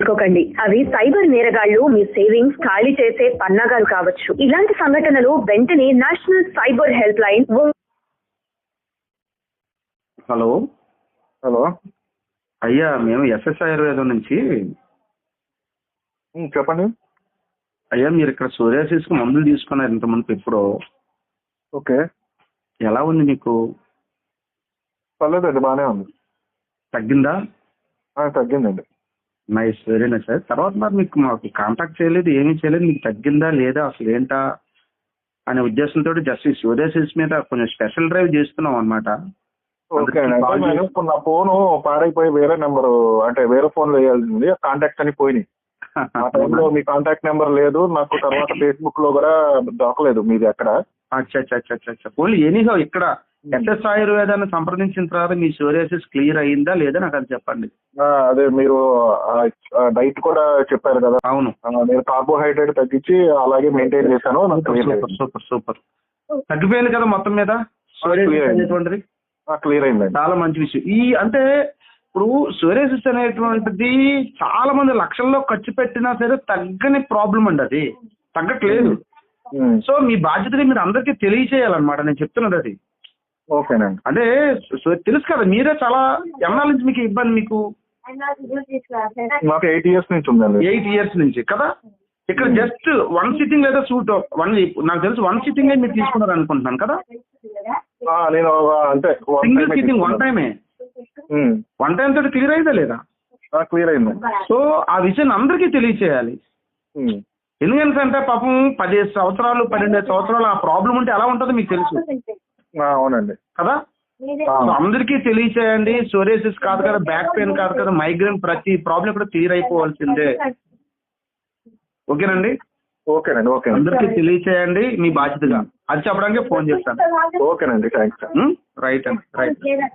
పెట్టుకోకండి. అవి సైబర్ నేరగాళ్ళు మీ సేవింగ్స్ ఖాళీ చేసే పన్నాగాలు కావచ్చు. ఇలాంటి సంఘటనలు వెంటనే national cyber help line hello. Hello. అయ్యా మేము ఎస్ఎస్ ఆయుర్వేదం నుంచి. చెప్పండి. అయ్యా మీరు ఇక్కడ సోరియాసిస్కి మందులు తీసుకున్నారు ఇంతమంది ఎప్పుడో. ఓకే. ఎలా ఉంది మీకు? పర్లేదండి బాగానే ఉంది. తగ్గిందా? ఆ, తగ్గిందండి. Nice very nice sir? తర్వాత మరి మీకు మాకు కాంటాక్ట్ చేయలేదు ఏమీ చేయలేదు మీకు తగ్గిందా లేదా అసలు ఏంటా అనే ఉద్దేశంతో జస్ట్ ఈ సోరియాసిస్ మీద కొంచెం స్పెషల్ డ్రైవ్ చేస్తున్నాం అనమాట ఓకే నా ఫోన్ పాడైపోయి వేరే నెంబర్ అంటే వేరే ఫోన్ వేయాల్సింది కాంటాక్ట్స్ అని పోయినాయి. ఆ టైంలో మీ కాంటాక్ట్ నెంబర్ లేదు నాకు తర్వాత ఫేస్బుక్లో కూడా దొరకలేదు మీది అచ్చా అచ్చా అచ్చా అచ్చా అచ్చా. ఓన్లీ ఎనీహో ఇక్కడ ఎస్ఎస్ ఆయుర్వేదాన్ని సంప్రదించిన తర్వాత మీ సోరియాసిస్ క్లియర్ అయిందా లేదా నాకు అది చెప్పండి. అదే మీరు డైట్ కూడా చెప్పారు కదా. అవును. నేను కార్బోహైడ్రేట్ తగ్గించి అలాగే మెయింటైన్ చేశాను. Super super super. తగ్గిపోయింది కదా మొత్తం మీద? అయింది. క్లియర్ అయిందండి. చాలా మంచి విషయం. ఈ అంటే ఇప్పుడు సోరియాసిస్ అనేటువంటిది చాలా మంది లక్షల్లో ఖర్చు పెట్టినా సరే తగ్గని ప్రాబ్లం అండి అది. తగ్గట్లేదు. సో మీ బాధ్యతగా మీరు అందరికీ తెలియచేయాలన్నమాట. నేను చెప్తున్నది అది. ఓకేనండి. అంటే తెలుసు కదా మీరే చాలా ఎన్నాళ్ళ నుంచి మీకు ఇబ్బంది మీకు? నాకు ఎయిట్ ఇయర్స్ నుంచి ఉందండి. ఎయిట్ ఇయర్స్ నుంచి కదా? ఇక్కడ జస్ట్ వన్ సిట్టింగ్ లేదా సూట్ వన్ నాకు తెలుసు వన్ సిట్టింగ్ మీరు తీసుకున్నారు అనుకుంటున్నాను కదా? నేను అంటే సింగిల్ సిట్టింగ్ వన్. టైమే వన్ టైం తోటి క్లియర్ అయిందా లేదా? క్లియర్ అయిందండి సో ఆ విషయాన్ని అందరికీ తెలియచేయాలి. ఎందుకంటే పాపం పదిహేను సంవత్సరాలు పన్నెండు సంవత్సరాలు ఆ ప్రాబ్లం ఉంటే ఎలా ఉంటుందో మీకు తెలుసు. అవునండి. కదా? అందరికీ తెలియచేయండి. సోరేసిస్ కాదు కదా బ్యాక్ పెయిన్ కాదు కదా మైగ్రేన్ ప్రతి ప్రాబ్లం కూడా క్లియర్ అయిపోవాల్సిందే. ఓకేనండి? ఓకేనండి ఓకేనండి. అందరికీ తెలియచేయండి మీ బాధ్యతగా. అది చెప్పడానికి ఫోన్ చేస్తాను. ఓకేనండి థ్యాంక్స్ రైట్ అండి రైట్.